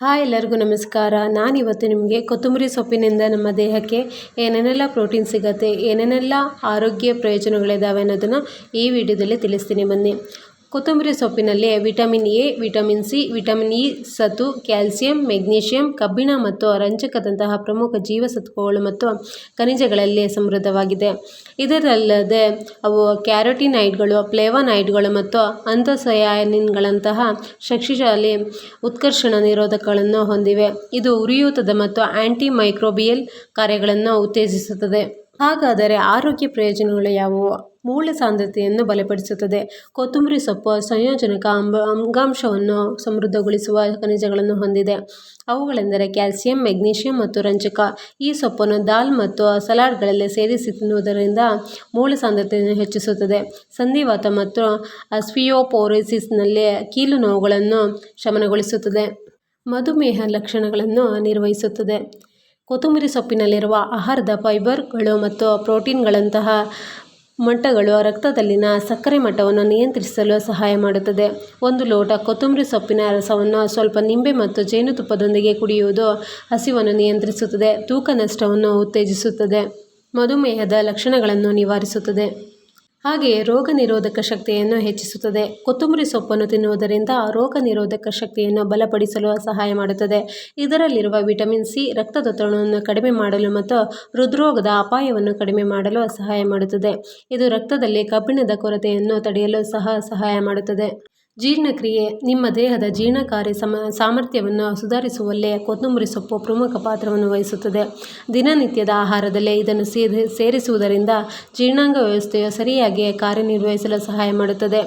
Hi ಎಲ್ಲರಿಗೂ ನಮಸ್ಕಾರ. ನಾನಿವತ್ತು ನಿಮಗೆ ಕೊತ್ತಂಬರಿ ಸೊಪ್ಪಿನಿಂದ ನಮ್ಮ ದೇಹಕ್ಕೆ ಏನೇನೆಲ್ಲ ಪ್ರೋಟೀನ್ ಸಿಗುತ್ತೆ, ಏನೇನೆಲ್ಲ ಆರೋಗ್ಯ ಪ್ರಯೋಜನಗಳಿದ್ದಾವೆ ಅನ್ನೋದನ್ನು ಈ ವಿಡಿಯೋದಲ್ಲಿ ತಿಳಿಸ್ತೀನಿ ಬನ್ನಿ. ಕೊತ್ತಂಬರಿ ಸೊಪ್ಪಿನಲ್ಲಿ vitamin A, vitamin C, vitamin E ಸತು ಕ್ಯಾಲ್ಸಿಯಂ, ಮೆಗ್ನೀಷಿಯಂ, ಕಬ್ಬಿಣ ಮತ್ತು ರಂಜಕದಂತಹ ಪ್ರಮುಖ ಜೀವಸತ್ವಗಳು ಮತ್ತು ಖನಿಜಗಳಲ್ಲಿ ಸಮೃದ್ಧವಾಗಿದೆ. ಇದರಲ್ಲದೆ ಅವು ಕ್ಯಾರೋಟಿನೈಡ್ಗಳು ಪ್ಲೇವನೈಡ್ಗಳು ಮತ್ತು ಅಂತಸಯಾನಿನ್ಗಳಂತಹ ಶಕ್ತಿಶಾಲಿ ಉತ್ಕರ್ಷಣ ನಿರೋಧಕಗಳನ್ನು ಹೊಂದಿವೆ. ಇದು ಉರಿಯೂತದ ಮತ್ತು ಆಂಟಿ ಮೈಕ್ರೋಬಿಯಲ್ ಕಾರ್ಯಗಳನ್ನು ಉತ್ತೇಜಿಸುತ್ತದೆ. ಹಾಗಾದರೆ ಆರೋಗ್ಯ ಪ್ರಯೋಜನಗಳು ಯಾವುವು? ಮೂಳೆ ಸಾಂದ್ರತೆಯನ್ನು ಬಲಪಡಿಸುತ್ತದೆ. ಕೊತ್ತಂಬರಿ ಸೊಪ್ಪು ಸಂಯೋಜನಕ ಅಂಬ, ಅಂಗಾಂಶವನ್ನು ಸಮೃದ್ಧಗೊಳಿಸುವ ಖನಿಜಗಳನ್ನು ಹೊಂದಿದೆ. ಅವುಗಳೆಂದರೆ ಕ್ಯಾಲ್ಸಿಯಂ, ಮೆಗ್ನೀಷಿಯಂ ಮತ್ತು ರಂಜಕ. ಈ ಸೊಪ್ಪನ್ನು ದಾಲ್ ಮತ್ತು ಸಲಾಡ್ಗಳಲ್ಲಿ ಸೇರಿಸಿ ತಿನ್ನುವುದರಿಂದ ಮೂಳೆ ಸಾಂದ್ರತೆಯನ್ನು ಹೆಚ್ಚಿಸುತ್ತದೆ. ಸಂಧಿವಾತ ಮತ್ತು ಅಸ್ವಿಯೋಪೋರೋಸಿಸ್ನಲ್ಲಿ ಕೀಲು ನೋವುಗಳನ್ನು ಶಮನಗೊಳಿಸುತ್ತದೆ. ಮಧುಮೇಹ ಲಕ್ಷಣಗಳನ್ನು ನಿರ್ವಹಿಸುತ್ತದೆ. ಕೊತ್ತಂಬರಿ ಸೊಪ್ಪಿನಲ್ಲಿರುವ ಆಹಾರದ ಫೈಬರ್ಗಳು ಮತ್ತು ಪ್ರೋಟೀನ್ಗಳಂತಹ ಮಟ್ಟಗಳು ರಕ್ತದಲ್ಲಿನ ಸಕ್ಕರೆ ಮಟ್ಟವನ್ನು ನಿಯಂತ್ರಿಸಲು ಸಹಾಯ ಮಾಡುತ್ತದೆ. ಒಂದು ಲೋಟ ಕೊತ್ತಂಬರಿ ಸೊಪ್ಪಿನ ರಸವನ್ನು ಸ್ವಲ್ಪ ನಿಂಬೆ ಮತ್ತು ಜೇನುತುಪ್ಪದೊಂದಿಗೆ ಕುಡಿಯುವುದು ಹಸಿವನ್ನು ನಿಯಂತ್ರಿಸುತ್ತದೆ. ತೂಕ ನಷ್ಟವನ್ನು ಉತ್ತೇಜಿಸುತ್ತದೆ. ಮಧುಮೇಹದ ಲಕ್ಷಣಗಳನ್ನು ನಿವಾರಿಸುತ್ತದೆ. ಹಾಗೆಯೇ ರೋಗ ನಿರೋಧಕ ಶಕ್ತಿಯನ್ನು ಹೆಚ್ಚಿಸುತ್ತದೆ. ಕೊತ್ತಂಬರಿ ಸೊಪ್ಪನ್ನು ತಿನ್ನುವುದರಿಂದ ರೋಗ ನಿರೋಧಕ ಶಕ್ತಿಯನ್ನು ಬಲಪಡಿಸಲು ಸಹಾಯ ಮಾಡುತ್ತದೆ. ಇದರಲ್ಲಿರುವ ವಿಟಮಿನ್ ಸಿ, ರಕ್ತದೊತ್ತಡವನ್ನು ಕಡಿಮೆ ಮಾಡಲು ಮತ್ತು ಹೃದ್ರೋಗದ ಅಪಾಯವನ್ನು ಕಡಿಮೆ ಮಾಡಲು ಸಹಾಯ ಮಾಡುತ್ತದೆ. ಇದು ರಕ್ತದಲ್ಲಿ ಕಬ್ಬಿಣದ ಕೊರತೆಯನ್ನು ತಡೆಯಲು ಸಹ ಸಹಾಯ ಮಾಡುತ್ತದೆ. ಜೀರ್ಣಕ್ರಿಯೆ, ನಿಮ್ಮ ದೇಹದ ಜೀರ್ಣಕಾರಿ ಸಮ, ಸಾಮರ್ಥ್ಯವನ್ನು ಸುಧಾರಿಸುವಲ್ಲಿ ಕೊತ್ತಂಬರಿ ಸೊಪ್ಪು ಪ್ರಮುಖ ಪಾತ್ರವನ್ನು ವಹಿಸುತ್ತದೆ. ದಿನನಿತ್ಯದ ಆಹಾರದಲ್ಲಿ ಇದನ್ನು ಸೇರಿ ಸೇರಿಸುವುದರಿಂದ ಜೀರ್ಣಾಂಗ ವ್ಯವಸ್ಥೆಯು ಸರಿಯಾಗಿ ಕಾರ್ಯನಿರ್ವಹಿಸಲು ಸಹಾಯ ಮಾಡುತ್ತದೆ.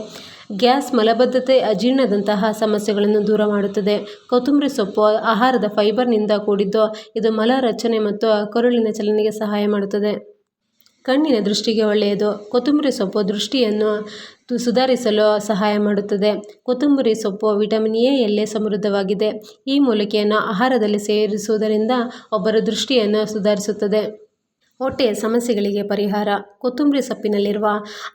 ಗ್ಯಾಸ್ ಮಲಬದ್ಧತೆ ಅಜೀರ್ಣದಂತಹ ಸಮಸ್ಯೆಗಳನ್ನು ದೂರ ಮಾಡುತ್ತದೆ. ಕೊತ್ತಂಬರಿ ಸೊಪ್ಪು ಆಹಾರದ ಫೈಬರ್ನಿಂದ ಕೂಡಿದ್ದು, ಇದು ಮಲ ರಚನೆ ಮತ್ತು ಕರುಳಿನ ಚಲನೆಗೆ ಸಹಾಯ ಮಾಡುತ್ತದೆ. ಕಣ್ಣಿನ ದೃಷ್ಟಿಗೆ ಒಳ್ಳೆಯದು. ಕೊತ್ತಂಬರಿ ಸೊಪ್ಪು ದೃಷ್ಟಿಯನ್ನು ಸುಧಾರಿಸಲು ಸಹಾಯ ಮಾಡುತ್ತದೆ. ಕೊತ್ತಂಬರಿ ಸೊಪ್ಪು ವಿಟಮಿನ್ ಎ ಎಲ್ಲೇ ಸಮೃದ್ಧವಾಗಿದೆ? ಈ ಮೂಲಿಕೆಯನ್ನು ಆಹಾರದಲ್ಲಿ ಸೇರಿಸುವುದರಿಂದ ಒಬ್ಬರ ದೃಷ್ಟಿಯನ್ನು ಸುಧಾರಿಸುತ್ತದೆ. ಹೊಟ್ಟೆಯ ಸಮಸ್ಯೆಗಳಿಗೆ ಪರಿಹಾರ. ಕೊತ್ತಂಬರಿ ಸೊಪ್ಪಿನಲ್ಲಿರುವ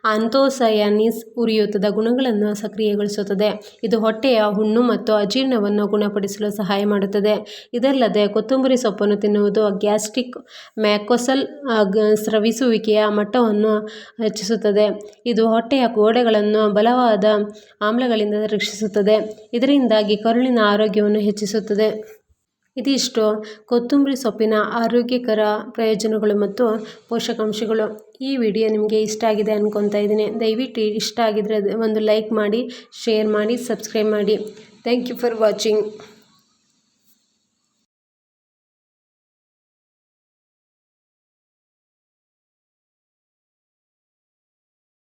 ಆಂಥೋಸಯಾನಿಸ್ ಉರಿಯೂತದ ಗುಣಗಳನ್ನು ಸಕ್ರಿಯಗೊಳಿಸುತ್ತದೆ. ಇದು ಹೊಟ್ಟೆಯ ಹುಣ್ಣು ಮತ್ತು ಅಜೀರ್ಣವನ್ನು ಗುಣಪಡಿಸಲು ಸಹಾಯ ಮಾಡುತ್ತದೆ. ಇದಲ್ಲದೆ ಕೊತ್ತಂಬರಿ ಸೊಪ್ಪನ್ನು ತಿನ್ನುವುದು ಗ್ಯಾಸ್ಟ್ರಿಕ್ ಮ್ಯಾಕೋಸಲ್ ಸ್ರವಿಸುವಿಕೆಯ ಮಟ್ಟವನ್ನು ಹೆಚ್ಚಿಸುತ್ತದೆ. ಇದು ಹೊಟ್ಟೆಯ ಗೋಡೆಗಳನ್ನು ಬಲವಾದ ಆಮ್ಲಗಳಿಂದ ರಕ್ಷಿಸುತ್ತದೆ. ಇದರಿಂದಾಗಿ ಕರುಳಿನ ಆರೋಗ್ಯವನ್ನು ಹೆಚ್ಚಿಸುತ್ತದೆ. ಇದಿಷ್ಟು. ಕೊತ್ತಂಬರಿ ಸೊಪ್ಪಿನ ಆರೋಗ್ಯಕರ ಪ್ರಯೋಜನಗಳು ಮತ್ತು ಪೋಷಕಾಂಶಗಳು. ಈ ವಿಡಿಯೋ ನಿಮಗೆ ಇಷ್ಟ ಆಗಿದೆ ಅನ್ಕೊತಾ ಇದ್ದೀನಿ. ದಯವಿಟ್ಟು ಇಷ್ಟ ಆಗಿದ್ರೆ ಒಂದು ಲೈಕ್ ಮಾಡಿ, ಶೇರ್ ಮಾಡಿ, ಸಬ್ಸ್ಕ್ರೈಬ್ ಮಾಡಿ. Thank you for watching.